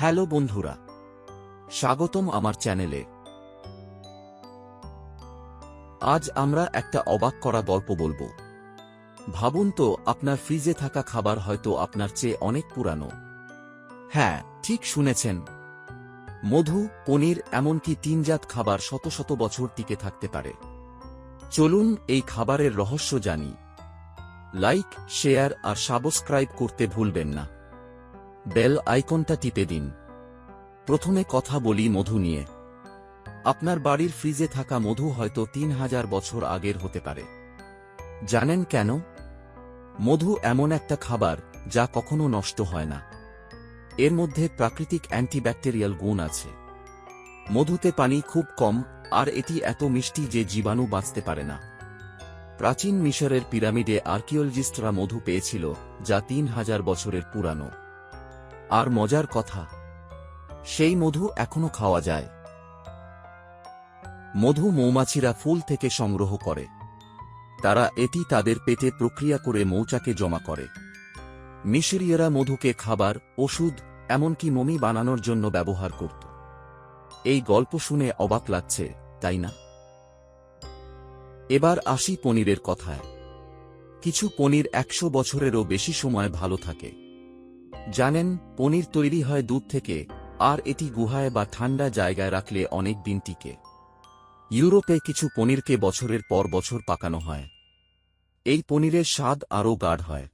Hello বন্ধুরা, স্বাগতম আমার চ্যানেলে। আজ আমরা একটা অবাক করা গল্প বলব। ভাবুন তো, আপনার ফ্রিজে থাকা খাবার হয়তো আপনার চেয়ে অনেক পুরানো। হ্যাঁ ঠিক শুনেছেন। মধু, পনির এমনকি তিনজাত খাবার শত শত বছর টিকে থাকতে পারে। চলুন এই খাবারের রহস্য জানি। লাইক, শেয়ার আর সাবস্ক্রাইব করতে ভুলবেন না। বেল আইকনটা টিপে দিন। প্রথমে কথা বলি মধু নিয়ে। আপনার বাড়ির ফ্রিজে থাকা মধু হয়তো তিন হাজার বছর আগের হতে পারে। জানেন কেন? মধু এমন একটা খাবার যা কখনো নষ্ট হয় না। এর মধ্যে প্রাকৃতিক অ্যান্টিব্যাকটেরিয়াল গুণ আছে। মধুতে পানি খুব কম, আর এটি এত মিষ্টি যে জীবাণু বাঁচতে পারে না। প্রাচীন মিশরের পিরামিডে আর্কিওলজিস্টরা মধু পেয়েছিল, যা তিন হাজার বছরের পুরানো। আর মজার কথা, সেই মধু এখনও খাওয়া যায়। মধু মৌমাছিরা ফুল থেকে সংগ্রহ করে। তারা এটি তাদের পেটে প্রক্রিয়া করে মৌচাকে জমা করে। মিশরীয়রা মধুকে খাবার, ওষুধ, এমনকি মমি বানানোর জন্য ব্যবহার করত। এই গল্প শুনে অবাক লাগছে, তাই না? এবার আসি পনিরের কথায়। কিছু পনির একশো বছরেরও বেশি সময় ভালো থাকে। জানেন, পনির তৈরি হয় দুধ থেকে, আর এটি গুহায় বা ঠান্ডা জায়গায় রাখলে অনেক দিন টিকে। ইউরোপে কিছু পনিরকে বছরের পর বছর পাকানো হয়। এই পনিরের স্বাদ আরও গাঢ় হয়।